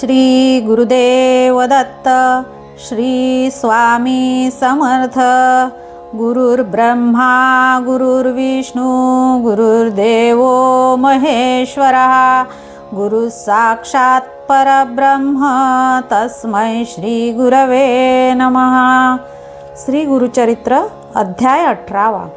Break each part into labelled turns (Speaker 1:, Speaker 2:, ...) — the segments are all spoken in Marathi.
Speaker 1: श्री गुरुदेव दत्त श्री स्वामी समर्थ। गुरुर्ब्रह्मा गुरुर्विष्णू गुरुर्देवो महेश्वरः। गुरुसाक्षात् परब्रह्म तस्मै श्री गुरवे नमः। श्री गुरुचरित्र अध्याय अठरावा।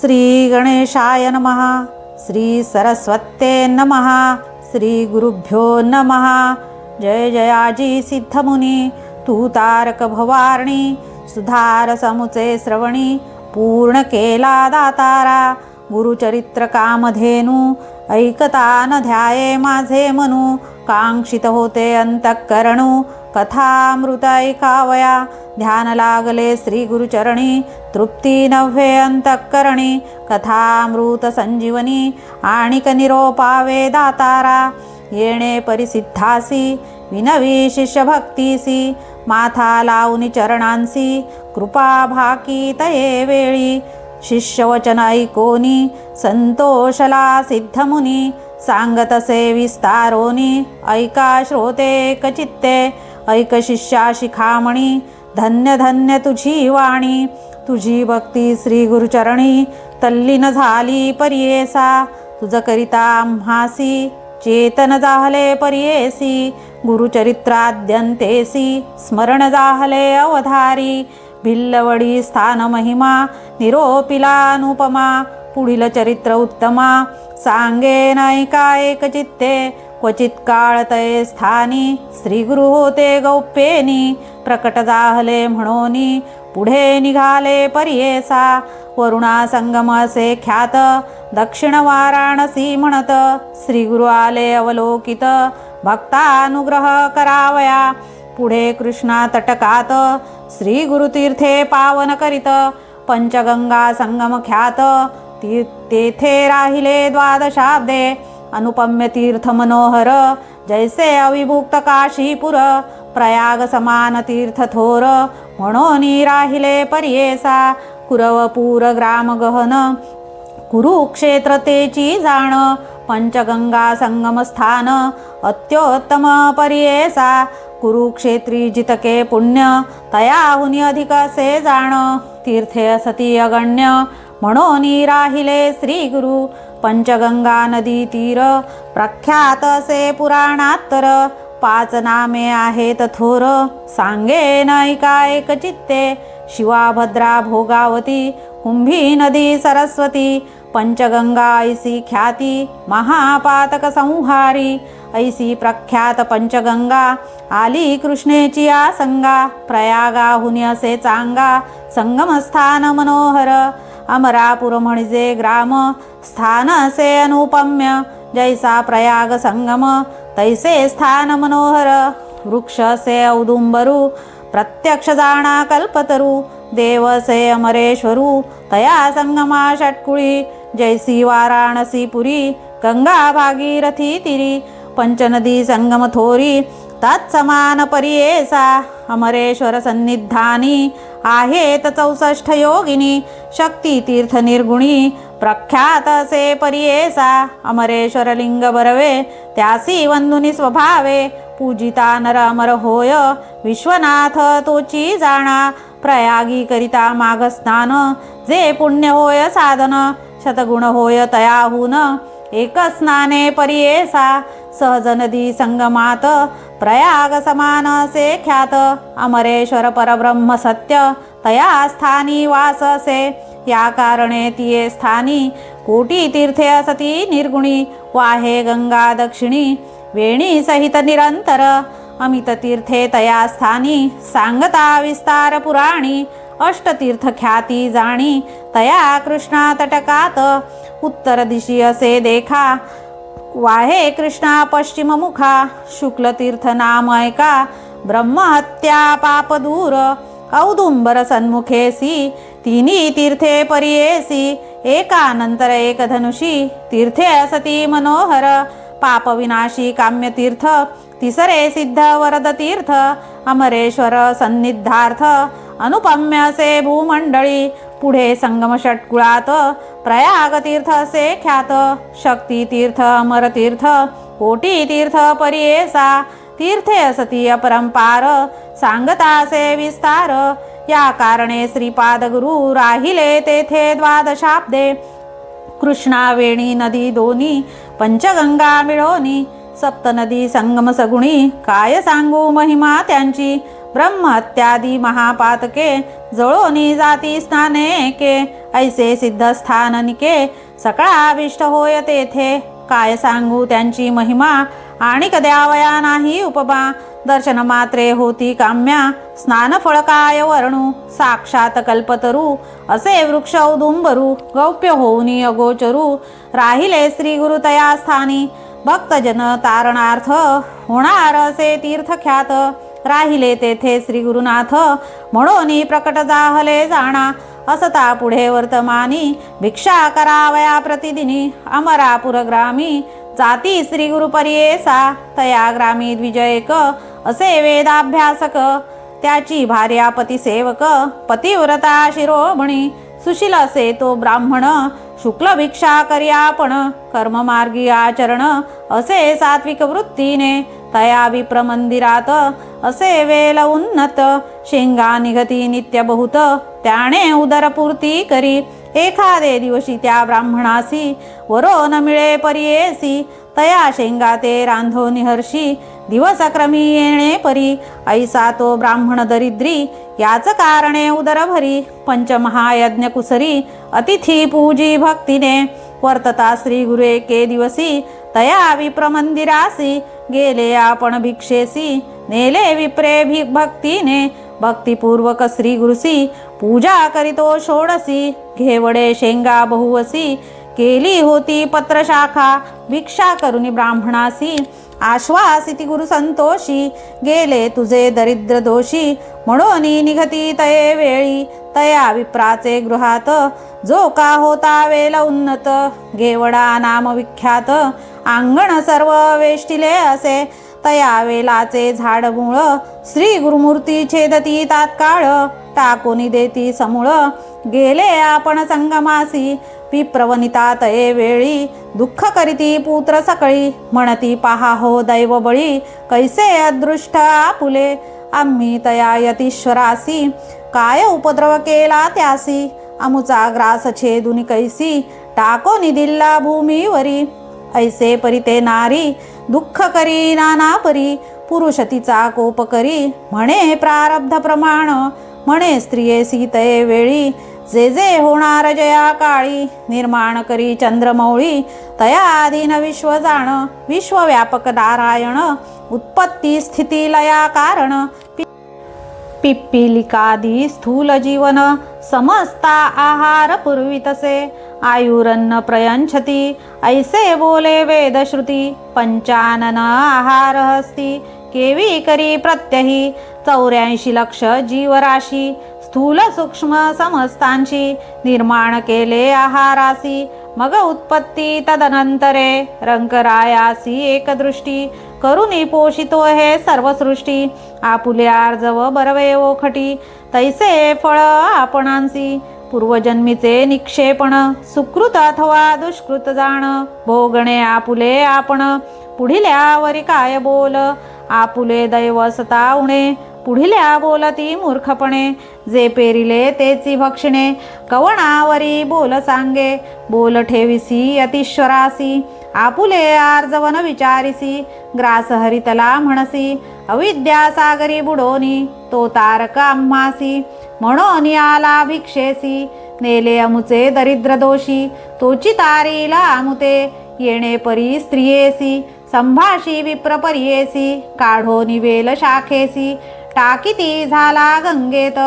Speaker 1: श्री गणेशाय नमः। श्री सरस्वते नमः। श्री गुरुभ्यो नमः। जय जयाजी सिद्धमुनी तू तारक भवारणी सुधार समुचे श्रवणी पूर्ण केला दातारा गुरुचरित्र कामधेनू ऐकता न ध्याये माझे मनू कांक्षित होते अंतःकरणू कथामृत ऐकावया ध्यान लागले श्री गुरुचरणी तृप्ती नव्हे अंतःकरणी कथामृत संजीवनी आणिक निरोपावे दातारा येणे परिसिद्धासी विनवी शिष्यभक्तीसी माथा लावून चरणांसी कृपा भाकी तये वेळी। शिष्यवचन ऐकोनी संतोषला सिद्धमुनी सांगतसे विस्तारोनी ऐका श्रोते कचित्ते ऐक शिष्या शिखामणी धन्य धन्य तुझी वाणी। तुझी भक्ती श्री गुरुचरणी तल्लीन झाली परियेसा। तुझ करिता आम्हासी। चेतन जाहले परियेसी गुरुचरित्राद्यंतेसी स्मरण जाहले अवधारी भिल्लवडी स्थान महिमा निरोपिलानुपमा पुढील चरित्र उत्तमा सांगे नायिका एक चित्ते क्वचित काळतये स्थानी श्रीगुरु होते गौप्येनी प्रकट जाहले म्हणोनी पुढे निघाले पर्येसा वरुणा संगम असे ख्यात दक्षिण वाराणसी म्हणत श्रीगुरु आले अवलोकित भक्तानुग्रह करावया. पुढे कृष्णा तटकात श्री गुरुतीर्थे पावन करीत पंचगंगा संगम ख्यात. ती तेथे राहिले द्वादशाब्दे अनुपम्य तीर्थ मनोहर. जैसे अविभुक्त काशीपुर प्रयाग समान तीर्थ थोर. म्हणून राहिले पर्येसा कुरवपूर ग्राम गहन. कुरुक्षेत्र तेची जाण पंचगंगा संगम स्थान अत्योत्तम परियेसा कुरुक्षेत्री जितके पुण्य तयाहुनी अधिक से जाण तीर्थे असती अगण्य म्हणून राहिले श्री गुरु पंचगंगा नदी तीर प्रख्यात असे पुराणात्तर पाच नामे आहेत थोर सांगे नायिका एक चित्ते शिवा भद्रा भोगावती कुंभी नदी सरस्वती पंचगंगा ऐसी ख्याती महापातक संहारी. ऐसी प्रख्यात पंचगंगा आली कृष्णेची आसंगा प्रयागाहुनी असे चांगा संगमस्थान मनोहर. अमरापूर म्हणजे ग्राम स्थान असे अनुपम्य जैसा प्रयाग संगम तैसे स्थान मनोहर वृक्ष से औदुंबरू प्रत्यक्ष जाणा कल्पतरू देवसे अमरेश्वरू तया संगमा षटकुळी जैसी वाराणसी पुरी गंगा भागीरथी तिरी पंचनदी संगम थोरी तत्समान परियेसा अमरेश्वर सन्निधानी आहेत चौसष्ठ योगिनी शक्ती तीर्थ निर्गुणी प्रख्यात असे परियेसा अमरेश्वर लिंग बरवे त्यासी वंदुनी स्वभावे पूजिता नर अमर होय विश्वनाथ तोची जाणा प्रयागी करिता माघ स्नान जे पुण्य होय साधन शतगुण होय तयाहून एक स्नाने परियेसा सहज नदी संगमात प्रयाग समान असे ख्यात अमरेश्वर परब्रह्म सत्य तया स्थानी वास या कारणे तिये स्थानी कोटी तीर्थे असती निर्गुणी वाहे गंगा दक्षिणी वेणी सहित निरंतर. अमित तीर्थे तया स्थानी सांगता विस्तार पुराणी अष्टतीर्थ ख्याती जाणी तया कृष्णा तटकात उत्तर दिशी असे देखा वाहे कृष्णा पश्चिम मुखा शुक्लतीर्थ नाम ऐका ब्रह्महत्या पाप दूर औदुंबर सन्मुखेसी तिन्ही तीर्थे पर्येसी एकानंतर एक धनुषी तीर्थे असती मनोहर पापविनाशी काम्यतीर्थ. तिसरे सिद्ध वरद तीर्थ अमरेश्वर सन्निद्धार्थ. अनुपम्य असे भूमंडळी पुढे संगम षटकुळात. प्रयाग तीर्थ असे ख्यात शक्ती तीर्थ अमर तीर्थ. कोटी तीर्थ तीर्थे असती अपरंपार. सांगतासे विस्तार या कारणे श्रीपाद गुरु राहिले तेथे द्वादशाब्दे. कृष्णा वेणी नदी दोनी पंचगंगा मिळोनी सप्तनदी संगम सगुणी काय सांगू महिमा त्यांची? ब्रह्मत्यादी महापातके जळोनी जाती स्नाने के ऐसे सिद्धस्थान निके सकळाविष्ट होय तेथे. काय सांगू त्यांची महिमा? आणि कद्यावया नाही उपमा. दर्शन मात्रे होती काम्या स्नान फळ वर्णू साक्षात कल्पतरू असे वृक्ष औदुंबरू गौप्य होऊनी अगोचरू राहिले श्री गुरुतया स्थानी भक्तजन तारणार्थ होणार असे तीर्थख्यात राहिले तेथे श्री गुरुनाथ म्हणून प्रकट जाहले जाणा असता पुढे वर्तमानी भिक्षा करावया प्रतिदिनी अमरापुर ग्रामी जाती श्री गुरुपर्येसा तया ग्रामी द्विजयक असे वेदाभ्यासक त्याची भार्या पतिसेवक पतिव्रता शिरोमणी सुशील असे तो ब्राह्मण शुक्ल भिक्षा करी आपण कर्ममार्गी आचरण असे सात्विक वृत्तीने तया विप्र मंदिरात असे वेल उन्नत शेंगा निघती नित्य बहुत त्याने उदरपूर्ती करी. एखादे दिवशी त्या ब्राह्मणासी वरो न मिळे परियेसी तया शेंगा ते रांधो निहर्षी दिवसक्रमी येणे परी ऐसा तो ब्राह्मण दरिद्री याच कारणे उदरभरी पंचमहायज्ञ कुसरी अतिथी पूजी भक्तीने वर्तता श्री गुरु एके दिवसी तया विप्र मंदिरासी गेले आपण भिक्षेसी नेले विप्रे भि भक्तीने भक्तिपूर्वक श्री गुरुसी पूजा करीतो षोडसी घेवडे शेंगा बहुवसी केली होती पत्रशाखा भिक्षा करुनी ब्राह्मणासी आश्वासिती गुरु संतोषी गेले तुझे दरिद्र दोषी म्हणून निघती तये वेळी तया विप्राचे गृहात जो का होता वेल उन्नत घेवडा नाम विख्यात अंगण सर्व वेष्टिले असे तया वेलाचे झाड मुळ. श्री गुरुमूर्ती छेदती तात्काळ. टाकोनी देती समूळ. गेले आपण संगमासी. पिप्रवनिता तये वेळी. दुःख करीती पुत्र सकळी. म्हणती पहा हो दैव बळी. कैसे अदृष्ट आपुले. आम्ही तया यतीश्वरासी. काय उपद्रव केला त्यासी. अमुचा ग्रास छेदुनी कैसी. टाको निदिल्ला भूमीवरी. ऐसे परिते नारी. दुःख करी नाना परी पुरुष तिचा कोप करी. म्हणे प्रारब्ध प्रमाण म्हणे स्त्रिये सीतये वेळी. जे जे होणार जया काळी निर्माण करी चंद्रमौळी. तया अधीन विश्व जाण विश्वव्यापक नारायण. उत्पत्ती स्थिती लया कारण पिप्पिलिकादी स्थूल जीवन समस्ता आहार पुरवितसे। आयुरन्न प्रयंछती ऐसे बोले वेदश्रुती पंचानन आहार हस्ती केवी करी प्रत्यही चौऱ्याऐंशी लक्ष जीवराशी स्थूल सूक्ष्म समस्तांशी निर्माण केले आहारासी मग उत्पत्ती तदनंतरे रंकरायासी एकदृष्टी। करुणी पोषितो हे सर्व सृष्टी आपुले आर्जव बरवे ओखटी तैसे फळ आपणांसी. पूर्वजन्मीचे निक्षेपण. सुकृत अथवा दुष्कृत जाण. भोगणे आपुले आपण. पुढिल्यावरी काय बोल? आपुले दैव सतावणे. पुढिल्या बोलती मूर्खपणे. जे पेरिले तेची भक्षणे. कवणावरी बोल सांगे. बोल ठेविसी अतिश्वरासी. आपुले आर्जवन विचारिसी ग्रास हरितला म्हणसी अविद्या सागरी बुडोनी तो तारक आम्हासी म्हणून आला भिक्षेसी नेले अमुचे दरिद्र दोषी तोची तारीला अमुते येणे परी स्त्रियेसी संभाषी विप्रपर्येसी काढो निवेल शाखेसी टाकीती झाला गंगेत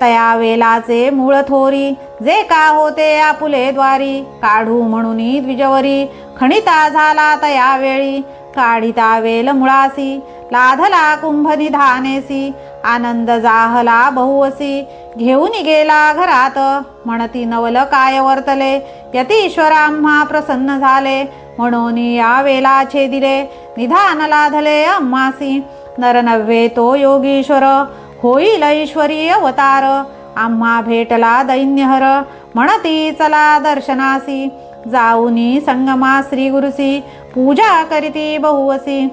Speaker 1: तया वेलाचे मूळ थोरी जे का होते आपुले द्वारी काढू म्हणून द्विजवरी. खणिता झाला तया वेळी काढिता वेल मुळासी लाधला कुंभ निधानेसी आनंद जाहला बहुवसी. घेऊन गेला घरात म्हणती नवल काय वर्तले यतीश्वराम्हा प्रसन्न झाले म्हणून या वेलाचे दिले निधान लाधले अम्मासी. नरनव्हे तो योगीश्वर होईल ऐश्वरी अवतार. आम्हा भेटला दैन्यहर. म्हणती चला दर्शनासी. जाऊनी संगमा श्री गुरुसी. पूजा करीती बहुवसी.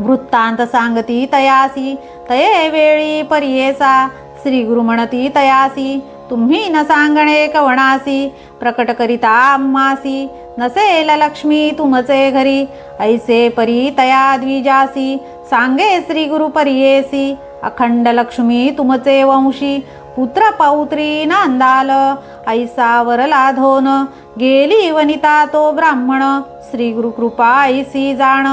Speaker 1: वृत्तांत सांगती तयासी. तये वेळी परियेसा. श्री गुरु म्हणती तयासी. तुम्ही न सांगणे कवणासी. प्रकट करिता आम्हासी. नसेल लक्ष्मी तुमचे घरी. ऐसे परी तया द्विजासी. सांगे श्री गुरु परियेसी. अखंड लक्ष्मी तुमचे वंशी पुत्र पौत्री नांदाल ऐसा वरला धोन गेली वनिता तो ब्राह्मण श्री गुरु कृपा ऐसी जाण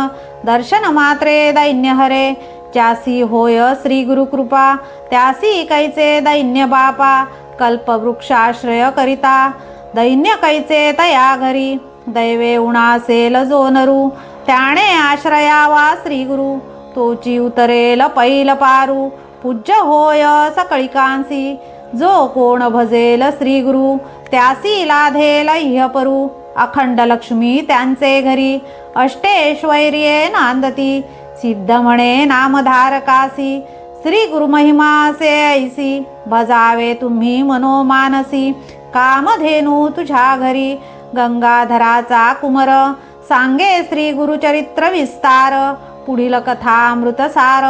Speaker 1: दर्शन मात्रे दैन्य हरे ज्यासी होय श्री गुरु कृपा त्यासी कैचे दैन्य बापा कल्पवृक्षाश्रय करिता दैन्य कैचे तया घरी दैवे उणासेल जो नरू त्याने आश्रयावा श्री गुरु तोची उतरेल पैल पारू पूज्य होय सकळिकांसी जो कोण भजेल श्री गुरु त्यासी लाधेल इहपरू. अखंड लक्ष्मी त्यांचे घरी अष्टेश्वर्ये नांदती. सिद्ध म्हणे नामधारकासी श्री गुरु महिमासे ऐसी. भजावे तुम्ही मनोमानसी. कामधेनू तुझ्या घरी. गंगाधराचा कुमर सांगे श्री गुरुचरित्र विस्तार. पुढील कथा अमृतसार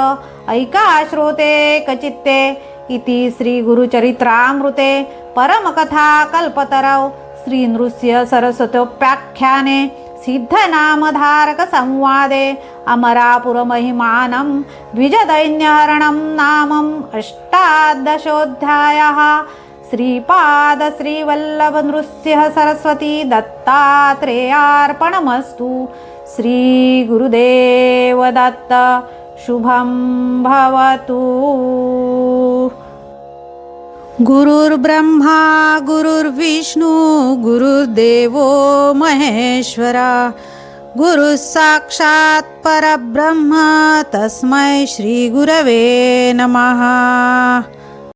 Speaker 1: ऐका श्रोते कचित्ते इति श्री गुरुचरित्रामृते। परमकथा कल्पतरौ श्री नृस्य सरस्वतोप्याख्याने सिद्धनामधारक संवादे। अमरापुरमहिमानं द्विजदैन्यहरणं नामम् अष्टादशोऽध्यायः। श्रीपाद श्रीवल्लभनृसिंह सरस्वती दत्तात्रेयार्पणमस्तु। श्रीगुरुदेवदत्ता शुभं भवतु। गुरुर्ब्रह्मा गुरुर्विष्णू गुरुर्देवो महेश्वरा। गुरुः साक्षात् परब्रह्म तस्मै श्रीगुरवे नमः।